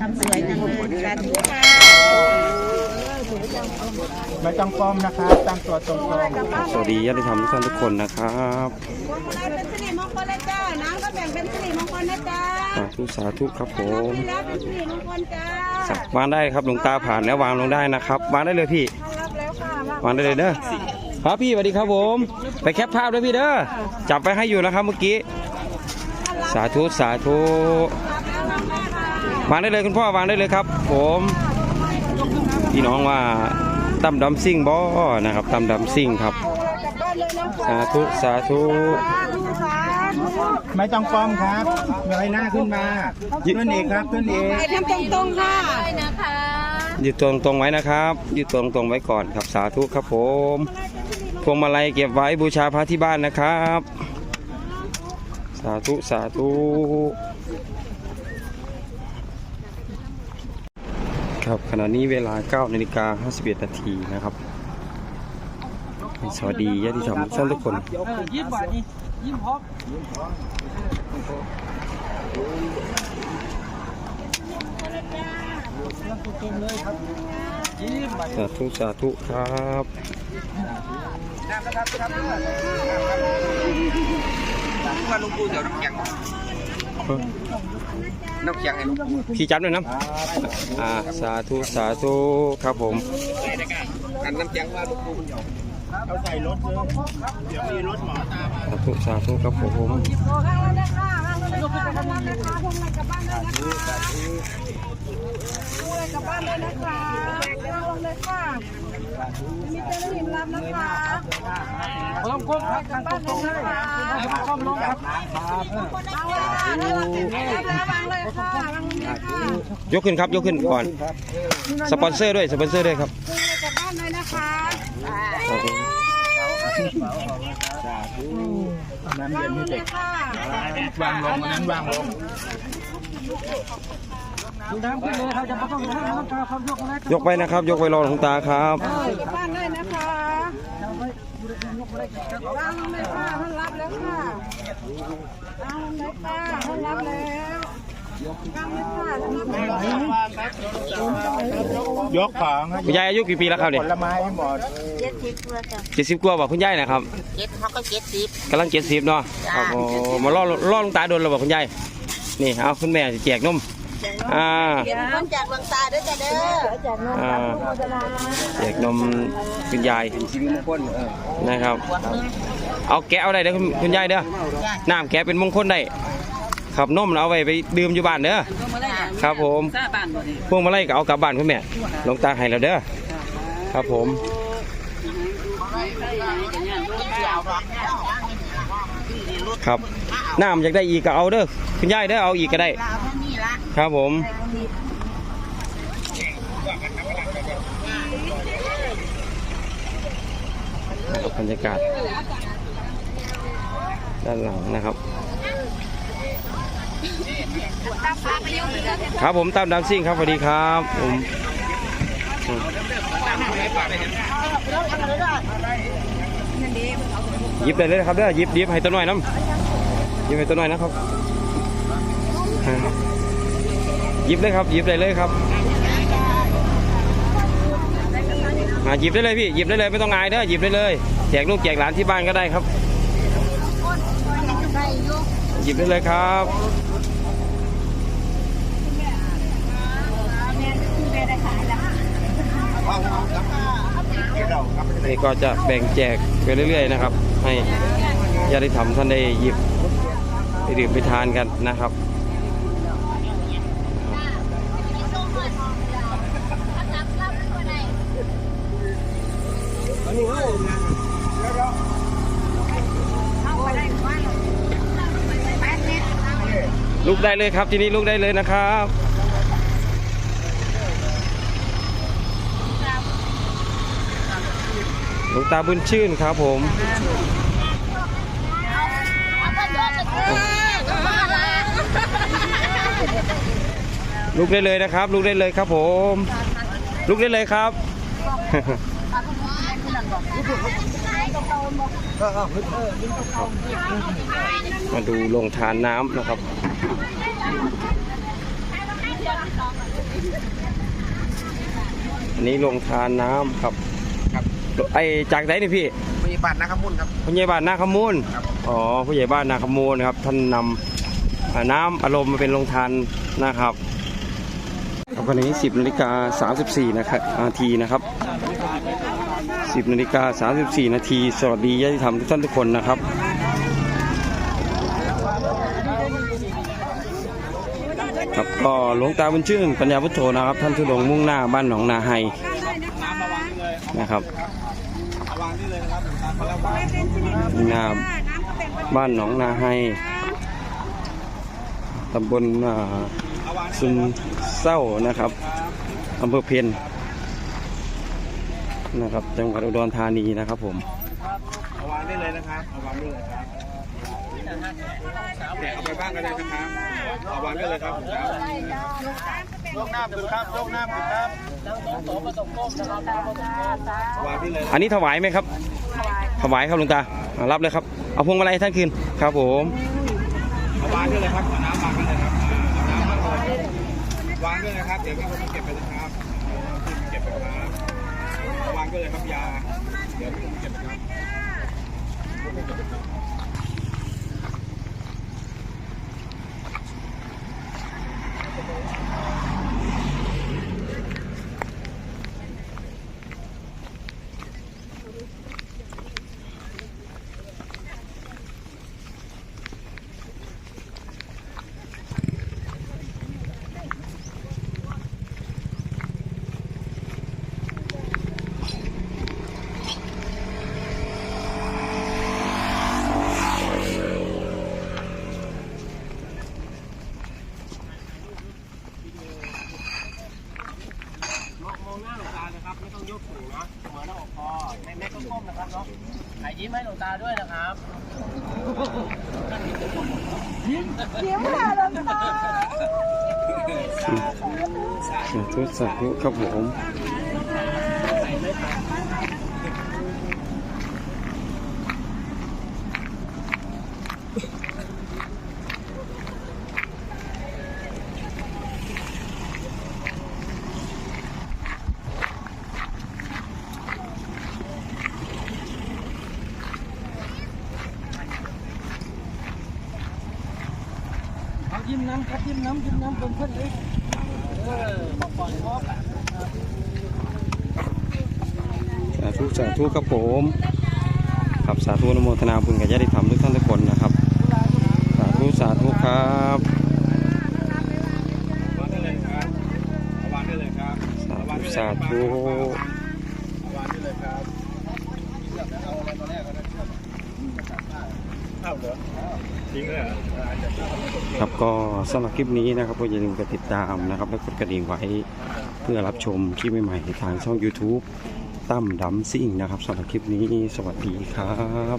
ทำสวยจังเลยสาธุค่ะไม่ต้องปลอมนะครับตั้งตัวตรงสวัสดีญาติธรรมทุกท่านทุกคนนะครับพวงมาลัยเป็นสิริมงคลจ้าน้ำก็แบ่งเป็นสิริมงคลนะจ้าสาธุสาธุครับผมวเป็นสิริมงคลจ้าวางได้ครับหลวงตาผ่านแล้ววางลงได้นะครับวางได้เลยพี่รับแล้วค่ะวางได้เลยเด้อครับพี่สวัสดีครับผม ไปแคปภาพด้วยพี่เด้อจับไปให้อยู่นะครับเมื่อกี้ สาธุสาธุ วางได้เลยคุณพ่อวางได้เลยครับ ผมพี่น้องว่าตั้มดำซิ่งบ่นะครับตั้มดำซิ่งครับ สาธุสาธุๆไม่ต้องปลอมครับเงยหน้าขึ้นมาขึ้นอีกครับขึ้นอีกไปทำตรงๆค่ะยืดตรงตรงๆไว้นะครับยืดตรงตรงๆไว้ก่อนครับสาธุครับผมพวงมาลัยเก็บไว้บูชาพระที่บ้านนะครับ สาธุสาธุ ครับขณะนี้เวลา9นาฬิกา51นาทีนะครับ สวัสดีญาติธรรมท่านทุกคนยิ้มหวานนี่ยิ้มพร้อมสาธุสาธุครับว่าลุงปูเดี๋ยวน้ำแข็ง น้ำแข็งไอ้ลุงปูพี่จับด้วยนะอ่าสาธุสาธุครับผมกันน้ำแข็งว่าลุงปูเอาใส่รถเลยเดี๋ยวมีรถหมอตามสาธุสาธุครับผมวาง เลยค่ะวางเลยค่ะวางเลยค่ะพวงมาลัยกลับบ้านเลยนะคะพวงมาลัยกลับบ้านเลยนะคะวางเลยค่ะ มีเจ้าหน้าที่มารับนะคะพร้อมครบครับทางตรงๆเลยให้มาครอบลงครับวางเลยค่ะวางเลยค่ะวางเลยค่ะยกขึ้นครับยกขึ้นก่อน สปอนเซอร์ด้วยสปอนเซอร์ด้วยครับพวงมาลัยกลับบ้านเลยนะคะครับผม น้ำวาเย็งนเลให้เด็ยกค่ะวางลงอันนั้นวางลงดูน้ำขึ้นเลยเขาจะมาต้องให้น้ำตาความโชคอะไรยกไปนะครับ ยกไปรอหลวงตาครับกลับบ้านเลยนะคะวางเลยค่ะท่านรับแล้วค่ะวางเลยค่ะท่านรับแล้ววางเล ยค่ะท่านรับแล้วยกของให้คุณยายอายุกี่ปีแล้วครับผเนี่ยลไม้ให้หมดเจ็ดสิบตัวจ้ะเจ็ดสิบกว่าบอกคุณยายนะครับเจ็ดเขาก็เจ็ดสิบกำลังเจ็ดสิบเนาะครับโอ้มาล่อล่อหลวงตาโดนเราบอกคุณยายนี่เอาคุณแม่สิแจกนมอ่าเดี๋ยวคนจากเมืองตาด้วยจ้ะเด้อจากเมืองอ่าตาแจกนมคุณยายชีวิตมงคลเออนะครับ เอาแกะเอาได้เด้อคุณคุณยายเด้อน้ำแกะเป็นมงคลได้ ครับนมเราเอาไว้ไปดื่มอยู่บ้านเด้อ ครับผม พวงมาลัยก็เอากลับบ้านคุณแม่หลวงตาให้แล้วเด้อ ครับผมครับน้ำอยากได้อีกก็เอาเด้อคุณยายเด้อเอาอีกก็ได้ ครับผมนะครับบรรยากาศ ด้านหลังนะครับ ครับผมตามดามซิ่งครับสวัสดีครับผมยิบได้เลยนะครับเด้อยิบยิบให้ตัวหน่อยน้ำยิบให้ตัวหน่อยนะครับยิบเลยครับยิบได้เลยครับอ่าหยิบได้เลยพี่หยิบได้เลยไม่ต้องอายเด้อหยิบได้เลยแจกลูกแจกหลานที่บ้านก็ได้ครับ ยิบได้เลยครับนี่ก็จะแบ่งแจกไปเรื่อย ๆ นะครับ ให้ญาติธรรมท่านได้หยิบไปดื่มไปทานกันนะครับ ลุกได้เลยครับ ที่นี้ลุกได้เลยนะครับหลวงตาบุญชื่นครับผมลุกได้เลยนะครับ ลุกได้เลยครับผม ลุกได้เลยครับ มาดูโรงทานน้ำนะครับ อันนี้ลงทานน้ำครับ ครับ ไอจากไหนนี่พี่มีบัตรนะครับมุ่นครับผู้ใหญ่บ้านนาคมูลอ๋อผู้ใหญ่บ้านนาคมูลครับ ท่านนำน้ำอารมณ์มาเป็นลงทานนะครับครับวันนี้ 10นาฬิกา34นะครับนาทีนะครับ 10นาฬิกา34 นาทีสวัสดีญาติธรรมทุกท่านทุกคนนะครับครับก็หลวงตาบุญชื่นปัญญาพุทโธนะครับ ท่านทุดงมุ่งหน้าบ้านหนองนาไฮนะครับหน้าบ้านหนองนาไฮตำบลซุมเศร้านะครับอำเภอเพียน นะครับจังหวัดอุดรธานีนะครับผมเอาวางได้เลยนะครับเอาวางได้เลยครับแดกเอาไปบ้างก็ได้นะครับเอาวางได้เลยครับยกน้ำขึ้นครับยกน้ำขึ้นครับวางได้เลยอันนี้ถวายไหมครับ ถวายครับหลวงตาอ่ารับเลยครับเอาพวงมาลัยให้ท่านคืนครับผมเอาวางได้เลยครับเอาน้ำวางได้เลยครับเอาน้ำวางเลยวางได้เลยครับ เดี๋ยวมีคนมาเก็บไปนะครับเก็บไปครับ ก็เลยครับยา เดี๋ยวผมเก็บครับาเก็บไปครับยิ้มค่ะหลวงตาสาธุสาธุครับผม ยิ้มน้ำครับยิ้มน้ำยิ้มน้ำเป็นเพื่อนเลยเออบอกก่อนพร้อมสาธุสาธุครับผมครับสาธุอนุโมทนาบุญกับญาติธรรมทุกท่านทุกคนนะครับ สาธุสาธุครับวางได้เลยครับเอาวางได้เลยครับสาเอาวางธุได้เลยสาธุ เอาวางได้เลยครับเอาอะไรมาแรกก็ได้เข้าเหรอทิ้งเลยเหรอ ครับก็สำหรับคลิปนี้นะครับก็อย่าลืมกดติดตามนะครับและกดกระดิ่งไว้เพื่อรับชมคลิปใหม่ๆทางช่อง YouTube ตั้มดัมซิ่งนะครับสำหรับคลิปนี้สวัสดีครับ